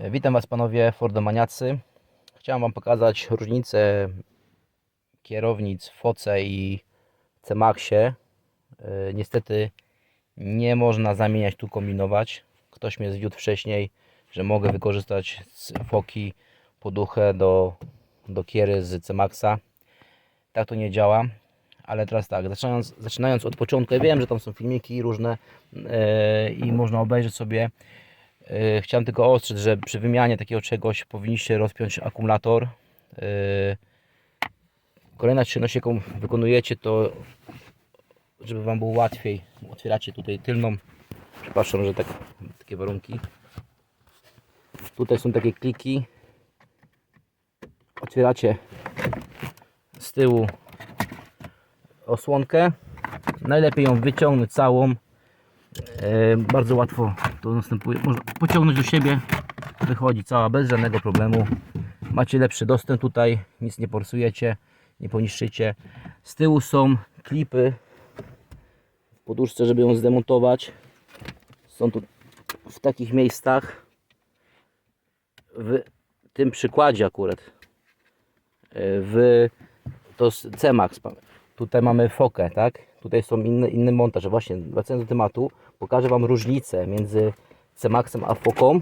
Witam Was panowie Fordomaniacy. Chciałem Wam pokazać różnicę kierownic w Foce i C-Maxie. E, Niestety nie można zamieniać tu kombinować. Ktoś mnie zwiódł wcześniej, że mogę wykorzystać z foki poduchę do, do kiery z C-Maxa. Tak to nie działa. Ale teraz tak, zaczynając, zaczynając od początku, ja wiem, że tam są filmiki różne e, i można obejrzeć sobie. E, chciałem tylko ostrzec, że przy wymianie takiego czegoś powinniście rozpiąć akumulator. E, Kolejna czynność, jaką wykonujecie, to żeby Wam było łatwiej, otwieracie tutaj tylną. Przepraszam, że tak, takie warunki. Tutaj są takie kliki. Otwieracie z tyłu osłonkę. Najlepiej ją wyciągnąć całą. E, bardzo łatwo to następuje. Można pociągnąć do siebie. Wychodzi cała bez żadnego problemu. Macie lepszy dostęp tutaj. Nic nie forsujecie, nie poniszczycie. Z tyłu są klipy w poduszce, żeby ją zdemontować. Są tu w takich miejscach. W tym przykładzie akurat. W to jest C-Max. Tutaj mamy fokę, tak? Tutaj są inny, inny montaż. Właśnie wracając do tematu, pokażę Wam różnicę między C-Maxem a foką.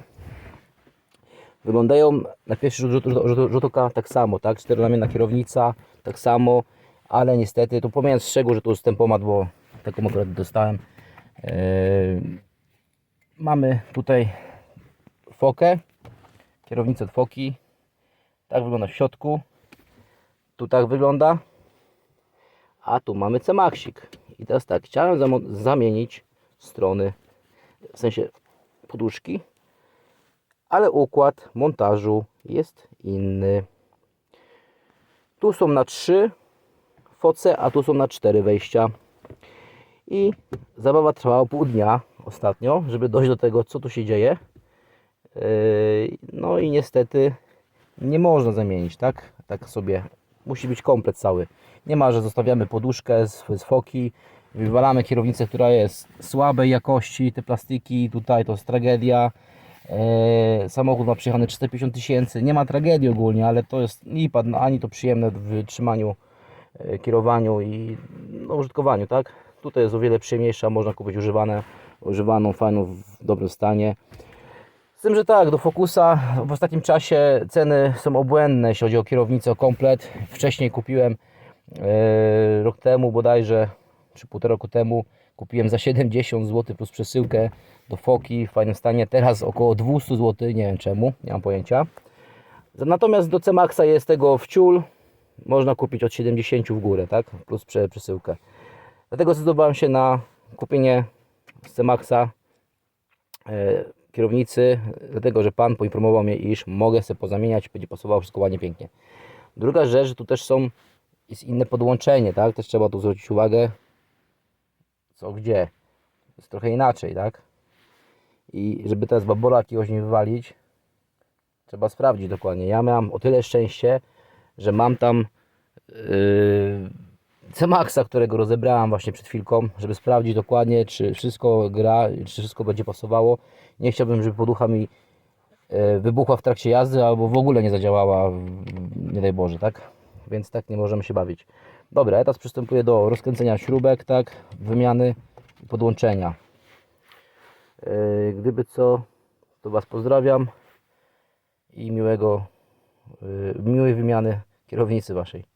Wyglądają na pierwszy rzut, rzut, rzut, rzut oka tak samo, tak? Czteronamienna kierownica, tak samo, ale niestety, to pomijając szczegół, że tu jest tempomat, bo taką akurat dostałem. Yy, mamy tutaj fokę, kierownicę od foki. Tak wygląda w środku. Tu tak wygląda. A tu mamy C-Maxik. I teraz tak, chciałem zamienić strony, w sensie poduszki, ale układ montażu jest inny. Tu są na 3 foce, a tu są na 4 wejścia. I zabawa trwała pół dnia ostatnio, żeby dojść do tego, co tu się dzieje. Yy, No i niestety nie można zamienić, tak? Tak sobie. Musi być komplet cały. Nie ma, że zostawiamy poduszkę z, z foki, wywalamy kierownicę, która jest słabej jakości, te plastiki, tutaj to jest tragedia. Eee, samochód ma przyjechany 450 tysięcy, nie ma tragedii ogólnie, ale to jest lipa, no, ani to przyjemne w wytrzymaniu, e, kierowaniu i no, użytkowaniu, tak? Tutaj jest o wiele przyjemniejsza, można kupić używane, używaną, fajną, w dobrym stanie. Z tym, że tak, do Focusa w ostatnim czasie ceny są obłędne, jeśli chodzi o kierownicę, o komplet. Wcześniej kupiłem e, rok temu bodajże, czy półtora roku temu, kupiłem za 70 zł plus przesyłkę do Foki w fajnym stanie. Teraz około 200 zł, nie wiem czemu, nie mam pojęcia. Natomiast do C-Maxa jest tego wciul, można kupić od 70 w górę, tak? Plus prze, przesyłkę. Dlatego zdecydowałem się na kupienie z C-Maxa e, kierownicy, dlatego że pan poinformował mnie, iż mogę sobie pozamieniać, będzie pasowało wszystko ładnie, pięknie. Druga rzecz, że tu też są, jest inne podłączenie, tak? Też trzeba tu zwrócić uwagę, co gdzie. Jest trochę inaczej, tak? I żeby teraz babola jakiegoś nie wywalić, trzeba sprawdzić dokładnie. Ja miałem o tyle szczęście, że mam tam yy, C-Maxa, którego rozebrałem właśnie przed chwilką, żeby sprawdzić dokładnie, czy wszystko gra, czy wszystko będzie pasowało. Nie chciałbym, żeby poducha mi yy, wybuchła w trakcie jazdy, albo w ogóle nie zadziałała, nie daj Boże, tak? Więc tak nie możemy się bawić. Dobra, ja teraz przystępuję do rozkręcenia śrubek, tak? Wymiany i podłączenia. Yy, Gdyby co, to Was pozdrawiam i miłego, yy, miłej wymiany kierownicy Waszej.